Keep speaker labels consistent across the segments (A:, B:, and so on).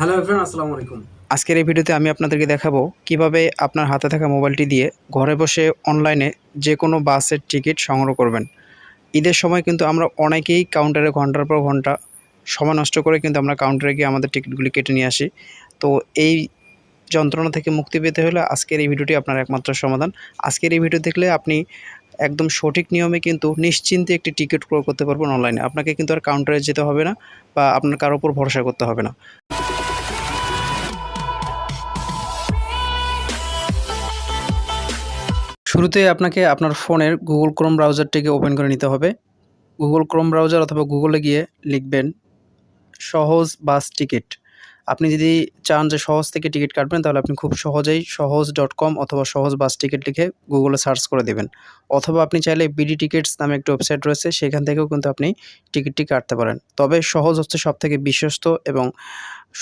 A: Hello everyone আসসালামু আলাইকুম।
B: আজকের এই ভিডিওতে আমি আপনাদেরকে দেখাবো কীভাবে আপনার হাতে থাকা মোবাইলটি দিয়ে ঘরে বসে অনলাইনে যে কোনো বাসের টিকিট সংগ্রহ করবেন। ঈদের সময় কিন্তু আমরা অনেকেই কাউন্টারে ঘণ্টার পর ঘণ্টা সময় নষ্ট করে কিন্তু আমরা কাউন্টারে গিয়ে আমাদের টিকিটগুলি কেটে নিয়ে আসি। তো এই যন্ত্রণা থেকে মুক্তি পেতে হলে আজকের এই ভিডিওটি আপনার একমাত্র সমাধান। আজকের এই ভিডিও দেখলে আপনি একদম সঠিক নিয়মে কিন্তু নিশ্চিন্তে একটি টিকিট ক্রয় করতে পারবেন অনলাইনে আপনাকে কিন্তু আর কাউন্টারে যেতে হবে না বা আপনার কারোর উপর ভরসা করতে হবে না। শুরুতে আপনাকে আপনার ফোনের গুগল ক্রোম ব্রাউজারটিকে ওপেন করে নিতে হবে। গুগল ক্রোম ব্রাউজার অথবা গুগলে গিয়ে লিখবেন, সহজ বাস টিকিট। আপনি যদি চান যে সহজ থেকে টিকিট কাটবেন, তাহলে আপনি খুব সহজেই সহজ ডট কম অথবা সহজ বাস টিকিট লিখে গুগলে সার্চ করে দেবেন। অথবা আপনি চাইলে বিডি টিকিটস নামে একটি ওয়েবসাইট রয়েছে, সেখান থেকেও কিন্তু আপনি টিকিটটি কাটতে পারেন। তবে সহজ হচ্ছে সবথেকে বিশ্বস্ত এবং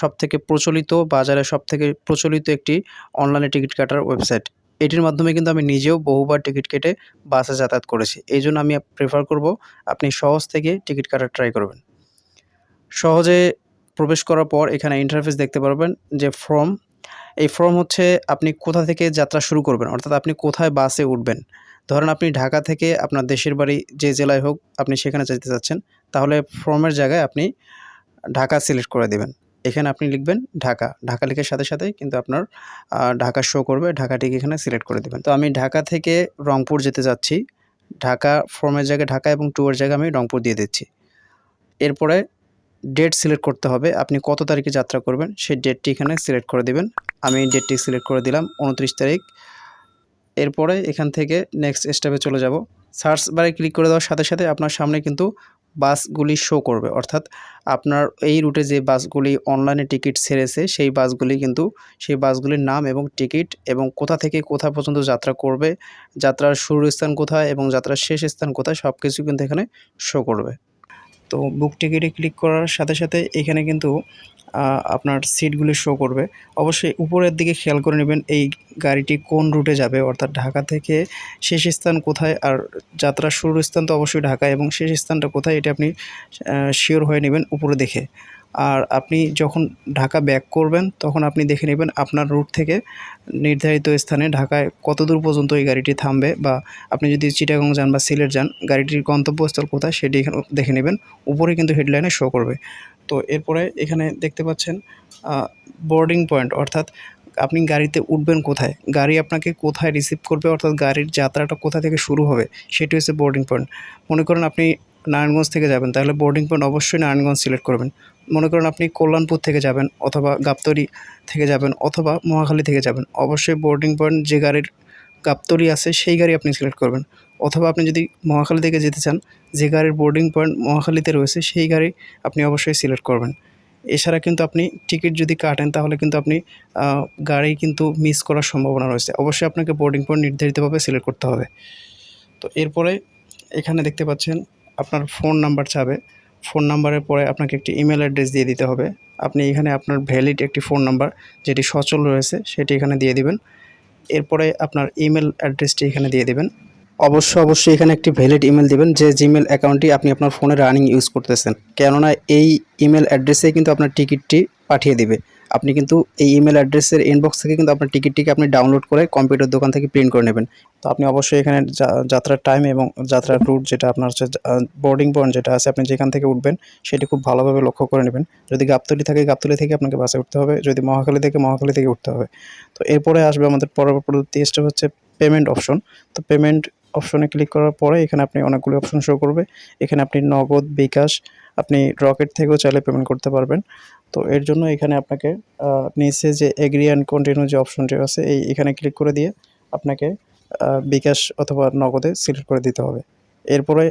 B: সবথেকে প্রচলিত বাজারে সবথেকে প্রচলিত একটি অনলাইনে টিকিট কাটার ওয়েবসাইট এটির মাধ্যমে কিন্তু আমি নিজেও বহুবার টিকিট কেটে বাসে যাতায়াত করেছি। এই জন্য আমি প্রেফার করব আপনি সহজ থেকে টিকিট কাটার ট্রাই করবেন। সহজে প্রবেশ করার পর এখানে ইন্টারফেস দেখতে পারবেন যে ফর্ম এই ফর্ম হচ্ছে আপনি কোথা থেকে যাত্রা শুরু করবেন, অর্থাৎ আপনি কোথায় বাসে উঠবেন। ধরেন আপনি ঢাকা থেকে আপনার দেশের বাড়ি যে জেলায় হোক আপনি সেখানে যেতে চাচ্ছেন, তাহলে ফর্মের জায়গায় আপনি ঢাকা সিলেক্ট করে দেবেন। এখানে আপনি লিখবেন ঢাকা। ঢাকা লেখার সাথে সাথে কিন্তু আপনার ঢাকা শো করবে। ঢাকাটিকে এখানে সিলেক্ট করে দেবেন। তো আমি ঢাকা থেকে রংপুর যেতে যাচ্ছি। ঢাকা ফর্মের জায়গায় ঢাকা এবং টুয়ের জায়গায় আমি রংপুর দিয়ে দিচ্ছি। এরপরে ডেট সিলেক্ট করতে হবে। আপনি কত তারিখে যাত্রা করবেন সেই ডেটটি এখানে সিলেক্ট করে দেবেন। আমি ডেটটি সিলেক্ট করে দিলাম উনত্রিশ তারিখ। এরপরে এখান থেকে নেক্সট স্টেপে চলে যাব। সার্চ বারে ক্লিক করে দেওয়ার সাথে সাথে আপনার সামনে কিন্তু বাসগুলি শো করবে। অর্থাৎ আপনার এই রুটে যে বাসগুলি অনলাইনে টিকিট ছেড়েছে, সেই বাসগুলি কিন্তু, সেই বাসগুলির নাম এবং টিকিট এবং কোথা থেকে কোথা পর্যন্ত যাত্রা করবে, যাত্রার শুরুর স্থান কোথায় এবং যাত্রার শেষ স্থান কোথায় সব কিছু কিন্তু এখানে শো করবে। তো বুক টিকিটে ক্লিক করার সাথে সাথে এখানে কিন্তু আপনার সিটগুলি শো করবে। অবশ্যই উপরের দিকে খেয়াল করে নেবেন এই গাড়িটি কোন রুটে যাবে, অর্থাৎ ঢাকা থেকে শেষ স্থান কোথায়, আর যাত্রার শুরুর স্থান তো অবশ্যই ঢাকা এবং শেষ স্থানটা কোথায়, এটা আপনি শিওর হয়ে নেবেন উপরে দেখে। আর আপনি যখন ঢাকা ব্যাক করবেন, তখন আপনি দেখে নেবেন আপনার রুট থেকে নির্ধারিত স্থানে ঢাকায় কত দূর পর্যন্ত এই গাড়িটি থামবে বা আপনি যদি চিটাগং যান বা সিলেট যান, গাড়িটির গন্তব্যস্থল কোথায় সেটি এখানে দেখে নেবেন। উপরে কিন্তু হেডলাইনে শো করবে। তো এরপরে এখানে দেখতে পাচ্ছেন বোর্ডিং পয়েন্ট অর্থাৎ আপনি গাড়িতে উঠবেন কোথায়? গাড়ি আপনাকে কোথায় রিসিভ করবে, অর্থাৎ গাড়ির যাত্রাটা কোথা থেকে শুরু হবে, সেটি হচ্ছে বোর্ডিং পয়েন্ট মনে করেন আপনি নারায়ণগঞ্জ থেকে যাবেন, তাহলে বোর্ডিং পয়েন্ট অবশ্যই নারায়ণগঞ্জ সিলেক্ট করবেন। মনে করেন আপনি কল্যাণপুর থেকে যাবেন অথবা গাবতলি থেকে যাবেন অথবা মহাখালী থেকে যাবেন, অবশ্যই বোর্ডিং পয়েন্ট যে গাড়ির গাবতলি আছে সেই গাড়ি আপনি সিলেক্ট করবেন। অথবা আপনি যদি মহাখালী থেকে যেতে চান, যে গাড়ির বোর্ডিং পয়েন্ট মহাখালীতে রয়েছে সেই গাড়ি আপনি অবশ্যই সিলেক্ট করবেন। এছাড়া কিন্তু আপনি টিকিট যদি কাটেন, তাহলে কিন্তু আপনি গাড়ি কিন্তু মিস করার সম্ভাবনা রয়েছে। অবশ্যই আপনাকে বোর্ডিং পয়েন্ট নির্ধারিতভাবে সিলেক্ট করতে হবে। তো এরপরে এখানে দেখতে পাচ্ছেন আপনার ফোন নাম্বার চাবে ফোন নাম্বারের পরে আপনাকে একটি ইমেল অ্যাড্রেস দিয়ে দিতে হবে। আপনি এখানে আপনার ভ্যালিড একটি ফোন নাম্বার যেটি সচল রয়েছে সেটি এখানে দিয়ে দিবেন। এরপরে আপনার ইমেল অ্যাড্রেসটি এখানে দিয়ে দিবেন। অবশ্য অবশ্যই এখানে একটি ভ্যালিড ইমেল দিবেন যে জিমেল অ্যাকাউন্টটি আপনি আপনার ফোনে রানিং ইউজ করতেছেন। কেননা এই ইমেল অ্যাড্রেসে কিন্তু আপনার টিকিটটি পাঠিয়ে দিবে। আপনি কিন্তু এই ইমেল অ্যাড্রেসের ইনবক্স থেকে কিন্তু আপনার টিকিটটিকে আপনি ডাউনলোড করে কম্পিউটার দোকান থেকে প্রিন্ট করে নেবেন। তো আপনি অবশ্যই এখানে যাত্রার টাইম এবং যাত্রার রুট যেটা আপনার হচ্ছে বোর্ডিং পয়েন্ট যেটা আছে, আপনি যেখান থেকে উঠবেন, সেটি খুব ভালোভাবে লক্ষ্য করে নেবেন। যদি গাবতলি থাকে, গাবতলি থেকে আপনাকে বাসে উঠতে হবে। যদি মহাখালী থেকে মহাখালী থেকে উঠতে হবে। তো এরপরে আসবে আমাদের পরবর্তী স্টেপ হচ্ছে পেমেন্ট অপশন তো পেমেন্ট অপশনে ক্লিক করার পরে এখানে আপনি অনেকগুলি অপশন শো করবে। এখানে আপনি নগদ, বিকাশ, আপনি রকেট থেকেও চাইলে পেমেন্ট করতে পারবেন। তো এর জন্য এখানে আপনাকে নিচে যে এগ্রি অ্যান্ড কন্টিনিউ যে অপশনটি আছে, এই এখানে ক্লিক করে দিয়ে আপনাকে বিকাশ অথবা নগদে সিলেক্ট করে দিতে হবে। এরপরে